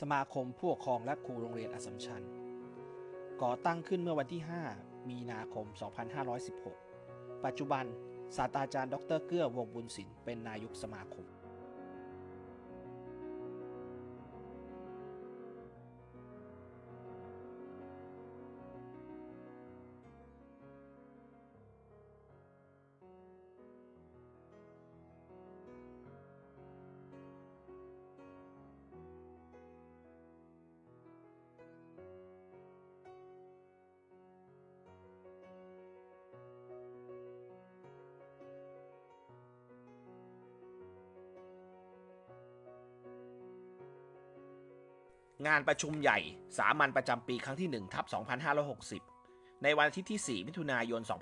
สมาคมผู้ปกครองและครูโรงเรียนอัสมชัญ ก่อตั้งขึ้นเมื่อวันที่ 5 มีนาคม 2516 ปัจจุบันศาสตราจารย์ ดร เกื้อวงบุญศิลป์เป็นนายกสมาคม งานประชุมใหญ่สามัญประจำปีครั้งที่1ทับ2560 ในวันอาทิตย์ที่ 4 มิถุนายน 2560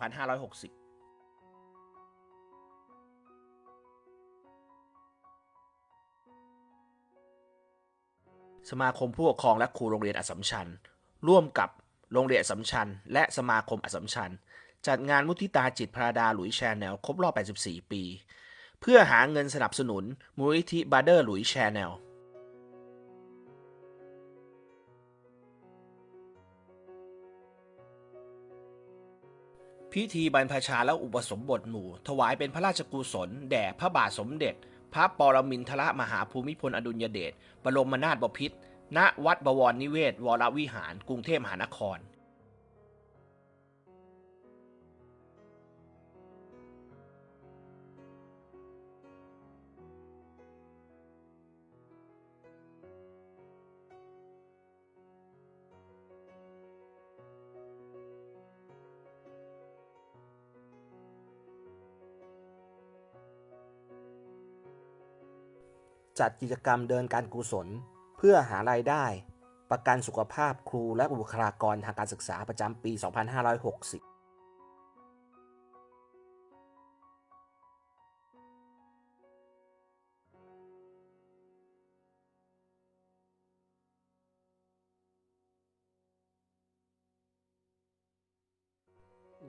สมาคมผู้ปกครองและครูโรงเรียนอัสสัมชัญร่วมกับโรงเรียนอัสสัมชัญและสมาคมอัสสัมชัญจัดงานมุทิตาจิตพระดาหลุยแชนแนลครบรอบ 84 ปี เพื่อหาเงินสนับสนุนมูลนิธิบาเดอร์หลุยแชนแนล พิธีบรรพชาและอุปสมบทหมู่ ถวายเป็นพระราชกุศล แด่พระบาทสมเด็จ พระปรมินทรมหาภูมิพลอดุลยเดชบรมนาถบพิตรณวัดบวรนิเวศ วรวิหาร กรุงเทพมหานคร จัดกิจกรรมเดินการกุศล เพื่อหารายได้ ประกันสุขภาพครูและบุคลากรทางการศึกษาประจำปี 2560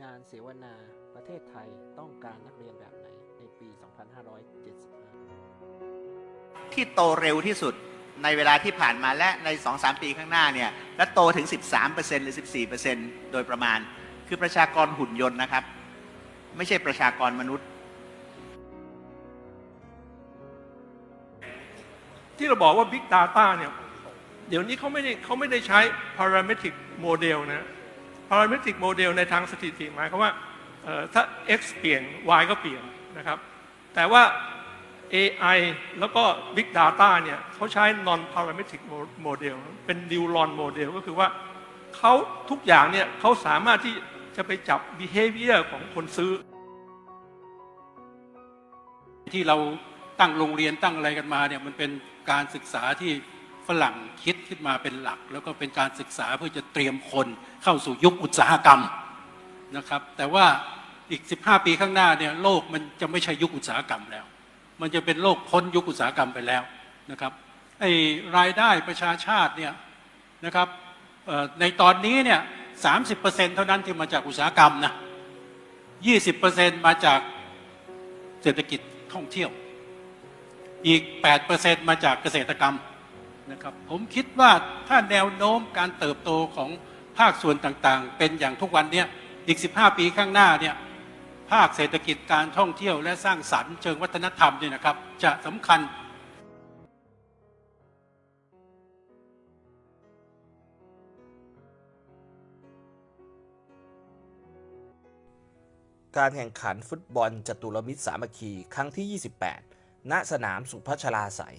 งานเสวนาประเทศไทยต้องการนักเรียนแบบไหนในปี 2575 ที่โตเร็วที่สุดในเวลาที่ผ่านมาและใน 2-3 ปีข้างหน้าเนี่ยและโตถึง 13%หรือ 14%โดยประมาณ คือประชากรหุ่นยนต์นะครับ ไม่ใช่ประชากรมนุษย์ ที่เราบอกว่า Big Data เนี่ยเดี๋ยวนี้เขาไม่ได้เขาไม่ได้ใช้ parametric model นะ parametric model ในทางสถิติหมายความว่าเอ่อถ้า x เปลี่ยน y ก็เปลี่ยนนะครับ แต่ว่า AI แล้วก็ Big Data เนี่ยเขาใช้ non parametric model เป็น neuron model ก็คือว่าเขาทุกอย่างเนี่ยเขาสามารถที่จะไปจับ behavior ของคนซื้อ ที่เราตั้งโรงเรียนตั้งอะไรกันมาเนี่ยมันเป็นการศึกษาที่ฝรั่งคิดขึ้นมาเป็นหลัก แล้วก็เป็นการศึกษาเพื่อจะเตรียมคนเข้าสู่ยุคอุตสาหกรรมนะครับ แต่ว่าอีก 15 ปีข้างหน้าเนี่ยโลกมันจะไม่ใช่ยุคอุตสาหกรรมแล้ว มันจะเป็นโลกพ้นยุคอุตสาหกรรมไปแล้วนะครับไอ้รายได้ประชาชาติเนี่ยนะครับในตอนนี้เนี่ย30%เท่านั้นที่มาจากอุตสาหกรรมนะ20%มาจากเศรษฐกิจท่องเที่ยว อีก 8%มาจากเกษตรกรรมนะครับผมคิดว่าถ้าแนวโน้มการเติบโตของภาคส่วนต่างๆ เป็นอย่างทุกวันเนี้ยอีก 15 ปีข้างหน้าเนี่ย ภาคเศรษฐกิจการท่องเที่ยวและสร้างสรรค์เชิงวัฒนธรรมเนี่ยนะครับ จะสำคัญการแข่งขันฟุตบอลจตุรมิตรสามัคคี ครั้งที่ 28 ณ สนามสุพัชราไสย